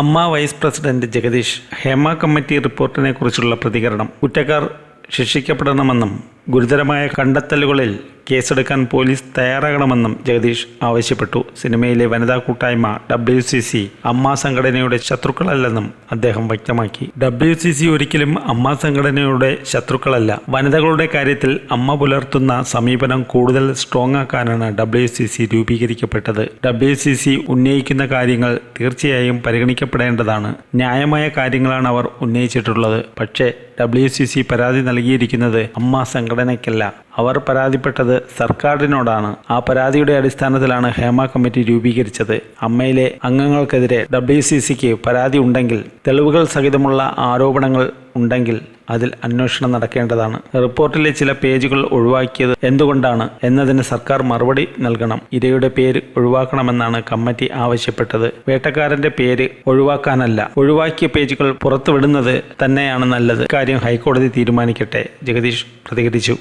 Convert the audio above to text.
AMMA vice president Jagadish Hema committee റിപ്പോർട്ടിനെ കുറിച്ചുള്ള പ്രതികരണം. കുറ്റക്കാർ ശിക്ഷിക്കപ്പെടണമെന്നും ഗുരുതരമായ കണ്ടെത്തലുകളിൽ കേസെടുക്കാൻ പോലീസ് തയ്യാറാകണമെന്നും ജഗദീഷ് ആവശ്യപ്പെട്ടു. സിനിമയിലെ വനിതാ കൂട്ടായ്മ ഡബ്ല്യു സി സി അമ്മ സംഘടനയുടെ ശത്രുക്കളല്ലെന്നും അദ്ദേഹം വ്യക്തമാക്കി. ഡബ്ല്യു സി സി ഒരിക്കലും അമ്മ സംഘടനയുടെ ശത്രുക്കളല്ല. വനിതകളുടെ കാര്യത്തിൽ അമ്മ പുലർത്തുന്ന സമീപനം കൂടുതൽ സ്ട്രോങ് ആക്കാനാണ് ഡബ്ല്യു സി സി രൂപീകരിക്കപ്പെട്ടത്. ഡബ്ല്യു സി സി ഉന്നയിക്കുന്ന കാര്യങ്ങൾ തീർച്ചയായും പരിഗണിക്കപ്പെടേണ്ടതാണ്. ന്യായമായ കാര്യങ്ങളാണ് അവർ ഉന്നയിച്ചിട്ടുള്ളത്. പക്ഷേ ഡബ്ല്യു സി സി പരാതി നൽകിയിരിക്കുന്നത് അമ്മ സംഘടനയ്ക്കല്ല അവർ പരാതിപ്പെട്ടത് സർക്കാരിനോടാണ്. ആ പരാതിയുടെ അടിസ്ഥാനത്തിലാണ് ഹേമ കമ്മിറ്റി രൂപീകരിച്ചത്. അമ്മയിലെ അംഗങ്ങൾക്കെതിരെ ഡബ്ല്യു സി സിക്ക് പരാതി ഉണ്ടെങ്കിൽ തെളിവുകൾ സഹിതമുള്ള ആരോപണങ്ങൾ ഉണ്ടെങ്കിൽ അതിൽ അന്വേഷണം നടക്കേണ്ടതാണ്. റിപ്പോർട്ടിലെ ചില പേജുകൾ ഒഴിവാക്കിയത് എന്തുകൊണ്ടാണ് എന്നതിന് സർക്കാർ മറുപടി നൽകണം. ഇരയുടെ പേര് ഒഴിവാക്കണമെന്നാണ് കമ്മിറ്റി ആവശ്യപ്പെട്ടത്. വേട്ടക്കാരന്റെ പേര് ഒഴിവാക്കാനല്ല ഒഴിവാക്കിയ പേജുകൾ പുറത്തുവിടുന്നത് തന്നെയാണ് നല്ലത്. കാര്യം ഹൈക്കോടതി തീരുമാനിക്കട്ടെ. ജഗദീഷ് പ്രതികരിച്ചു.